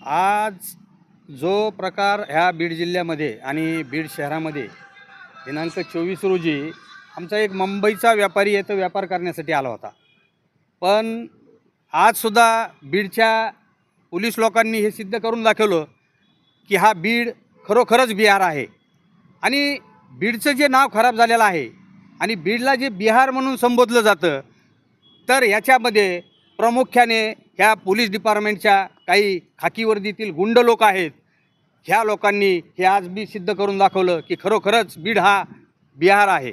आज जो प्रकार ह्या बीड जिल्ह्यामध्ये आणि बीड शहरामध्ये दिनांक चोवीस रोजी आमचा एक मुंबईचा व्यापारी येतो व्यापार करण्यासाठी आला होता. पण आजसुद्धा बीडच्या पोलीस लोकांनी हे सिद्ध करून दाखवलं की हा बीड खरोखरच बिहार आहे. आणि बीडचं जे नाव खराब झालेलं आहे आणि बीडला जे बिहार म्हणून संबोधलं जातं तर याच्यामध्ये प्रामुख्याने ह्या पोलीस डिपार्टमेंटच्या काही खाकी वर्दीतील गुंड लोक आहेत. ह्या लोकांनी हे आज बी सिद्ध करून दाखवलं की खरोखरच बीड हा बिहार आहे.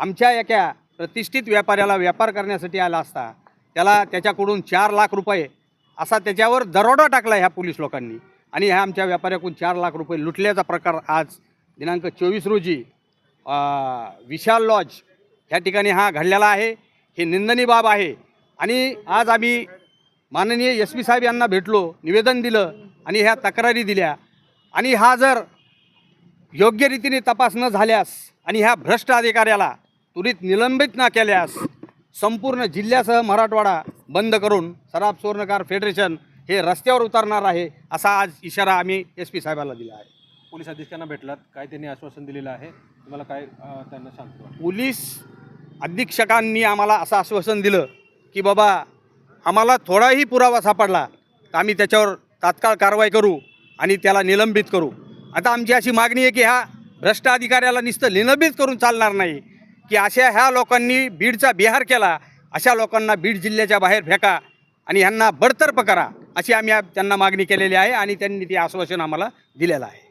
आमच्या एका प्रतिष्ठित व्यापाऱ्याला व्यापार करण्यासाठी आला असता त्याला त्याच्याकडून चार लाख रुपये असा त्याच्यावर दरोडा टाकला ह्या पोलीस लोकांनी. आणि ह्या आमच्या व्यापाऱ्याकडून चार लाख रुपये लुटल्याचा प्रकार आज दिनांक चोवीस रोजी विशाल लॉज ह्या ठिकाणी हा घडलेला आहे. हे निंदनी बाब आहे. आणि आज आम्ही माननीय एस पी साहेब यांना भेटलो निवेदन दिलं आणि ह्या तक्रारी दिल्या. आणि हा जर योग्य रीतीने तपास न झाल्यास आणि ह्या भ्रष्ट अधिकाऱ्याला त्वरित निलंबित न केल्यास संपूर्ण जिल्ह्यासह मराठवाडा बंद करून सराफ सुवर्णकार फेडरेशन हे रस्त्यावर उतरणार आहे असा आज इशारा आम्ही एस पी साहेबाला दिला आहे. पोलीस अधीक्षकांना भेटलात. काय त्यांनी आश्वासन दिलेलं आहे? तुम्हाला काय त्यांना सांगतो पोलीस अधीक्षकांनी आम्हाला असं आश्वासन दिलं की बाबा आम्हाला थोडाही पुरावा सापडला तर आम्ही त्याच्यावर तात्काळ कारवाई करू आणि त्याला निलंबित करू. आता आमची अशी मागणी आहे की ह्या भ्रष्ट अधिकाऱ्याला नुसतं निलंबित करून चालणार नाही की अशा ह्या लोकांनी बीडचा बिहार केला अशा लोकांना बीड जिल्ह्याच्या बाहेर फेका आणि ह्यांना बडतर्फ करा अशी आम्ही त्यांना मागणी केलेली आहे आणि त्यांनी ते आश्वासन आम्हाला दिलेलं आहे.